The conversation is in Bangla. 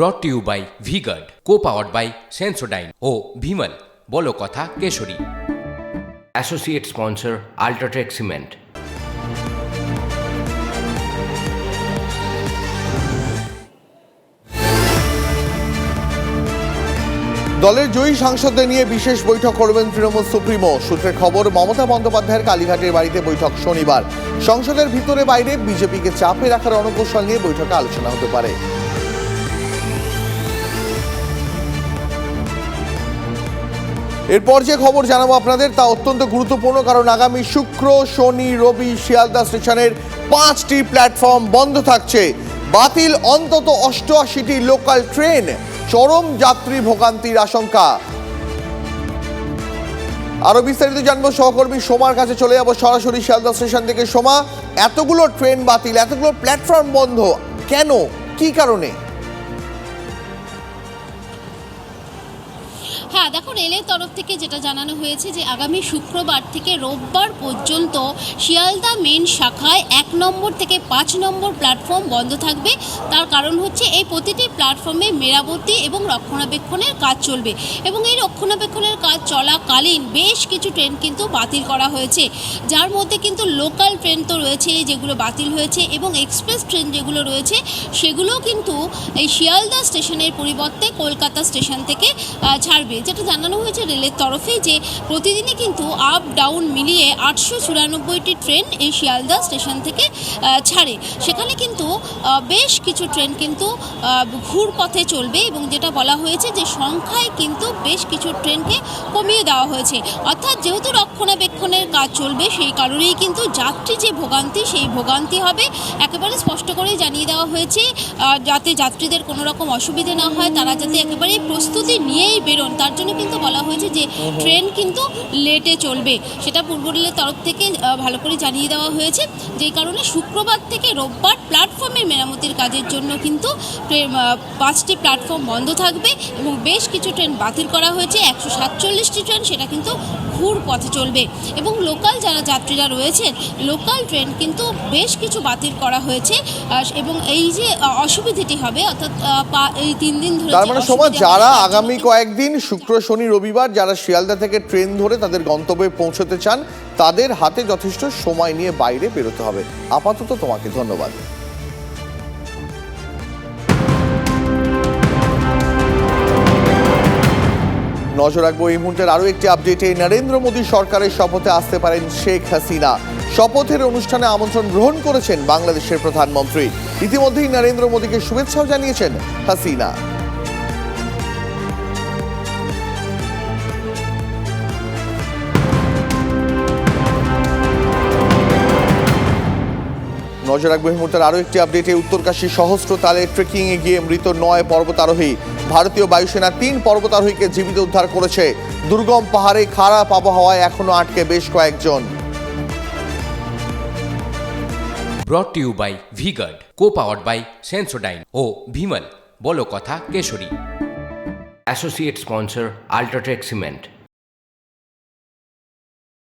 Brought to you by V Guard co powered by Sensodyne ও ভিমল বলো কথা Kesari. Associate sponsor UltraTech cement দলের জয়ী সাংসদদের নিয়ে বিশেষ বৈঠক করবেন তৃণমূল সুপ্রিমো। সূত্রের খবর মমতা বন্দ্যোপাধ্যায়ের কালীঘাটের বাড়িতে বৈঠক শনিবার। সংসদের ভিতরে বাইরে বিজেপিকে চাপে রাখার রণকৌশল নিয়ে বৈঠকে আলোচনা হতে পারে। এরপর যে খবর জানাব আপনাদের তা অত্যন্ত গুরুত্বপূর্ণ, কারণ আগামী শুক্র, শনি, রবি, শিয়ালদা স্টেশনের পাঁচটি প্ল্যাটফর্ম বন্ধ থাকছে। বাতিল অন্তত অষ্টআশিটি লোকাল ট্রেন, চরম যাত্রী ভোগান্তির আশঙ্কা। আরও বিস্তারিত জানব, সহকর্মী সোমার কাছে চলে যাব সরাসরি শিয়ালদা স্টেশন থেকে। সোমা, এতগুলো ট্রেন বাতিল, এতগুলো প্ল্যাটফর্ম বন্ধ, কেন? কি কারণে? হ্যাঁ দেখো রেলের তরফ থেকে যেটা জানানো হয়েছে যে আগামী শুক্রবার থেকে রোববার পর্যন্ত শিয়ালদা মেন শাখায় এক নম্বর থেকে পাঁচ নম্বর প্ল্যাটফর্ম বন্ধ থাকবে। তার কারণ হচ্ছে এই প্রতিটি প্ল্যাটফর্মে মেরামতি এবং রক্ষণাবেক্ষণের কাজ চলবে। এবং এই রক্ষণাবেক্ষণের কাজ চলাকালীন বেশ কিছু ট্রেন কিন্তু বাতিল করা হয়েছে। যার মধ্যে কিন্তু লোকাল ট্রেন তো রয়েছে, যেগুলো বাতিল হয়েছে এবং এক্সপ্রেস ট্রেন যেগুলো রয়েছে, সেগুলোও কিন্তু এই শিয়ালদা স্টেশনের পরিবর্তে কলকাতা স্টেশন থেকে ছাড়বে। যেটা জানানো হয়েছে রেলের তরফে যে প্রতিদিনই কিন্তু আপ ডাউন মিলিয়ে আটশো চুরানব্বইটি ট্রেন এই শিয়ালদা স্টেশন থেকে ছাড়ে। সেখানে কিন্তু বেশ কিছু ট্রেন কিন্তু ঘুর পথে চলবে এবং যেটা বলা হয়েছে যে সংখ্যায় কিন্তু বেশ কিছু ট্রেনকে কমিয়ে দেওয়া হয়েছে। অর্থাৎ যেহেতু রক্ষণাবেক্ষণের কাজ চলবে, সেই কারণেই কিন্তু যাত্রী যে ভোগান্তি, সেই ভোগান্তি হবে। একেবারে স্পষ্ট করেই জানিয়ে দেওয়া হয়েছে যাতে যাত্রীদের কোনো রকম অসুবিধে না হয়, তারা যাতে একেবারে প্রস্তুতি নিয়েই বেরোন। তার জন্য কিন্তু বলা হয়েছে যে ট্রেন কিন্তু লেটে চলবে। সেটা পূর্ব রেলের তরফ থেকে ভালো করে জানিয়ে দেওয়া হয়েছে। যেই কারণে শুক্রবার থেকে রোববার প্ল্যাটফর্মের মেরামতির কাজের জন্য কিন্তু পাঁচটি প্ল্যাটফর্ম বন্ধ থাকবে এবং বেশ কিছু ট্রেন বাতিল করা হয়েছে। একশো সাতচল্লিশটি ট্রেন সেটা কিন্তু ঘুর পথে চলবে। এবং লোকাল যারা যাত্রীরা রয়েছেন লোকাল ট্রেন কিন্তু বেশ কিছু বাতিল করা হয়েছে। এবং এই যে অসুবিধাটি হবে অর্থাৎ এই তিন দিন ধরে তার মানে সময় যারা তার আগামী কয়েকদিন শুক্র, শনি, রবিবার যারা শিয়ালদা থেকে ট্রেন ধরে তাদের গন্তব্যে পৌঁছতে চান, তাদের হাতে যথেষ্ট সময় নিয়ে বাইরে বেরোতে হবে। আপাতত তোমাকে ধন্যবাদ। নজর রাখব এই মুহূর্তের আরও একটি আপডেটে নরেন্দ্র মোদী সরকারের শপথে আসতে পারেন শেখ হাসিনা। শপথের অনুষ্ঠানে আমন্ত্রণ গ্রহণ করেছেন বাংলাদেশের প্রধানমন্ত্রী। ইতিমধ্যেই নরেন্দ্র মোদীকে শুভেচ্ছাও জানিয়েছেন হাসিনা। নজর রাখব এই মুহূর্তের আরও একটি আপডেটে উত্তরকাশী সহস্রতালে ট্রেকিং এ গিয়ে মৃত নয় পর্বতারোহী। ভারতীয় বায়ুসেনা তিন পর্বতারোহীকে জীবিত উদ্ধার করেছে। দুর্গম পাহাড়ে খারাপ আবহাওয়ায় এখনও আটকে বেশ কয়েকজন। Brought to you by V Guard co powered by Sensodyne ও ভিমল বলো কথা Kesari. Associate sponsor UltraTech cement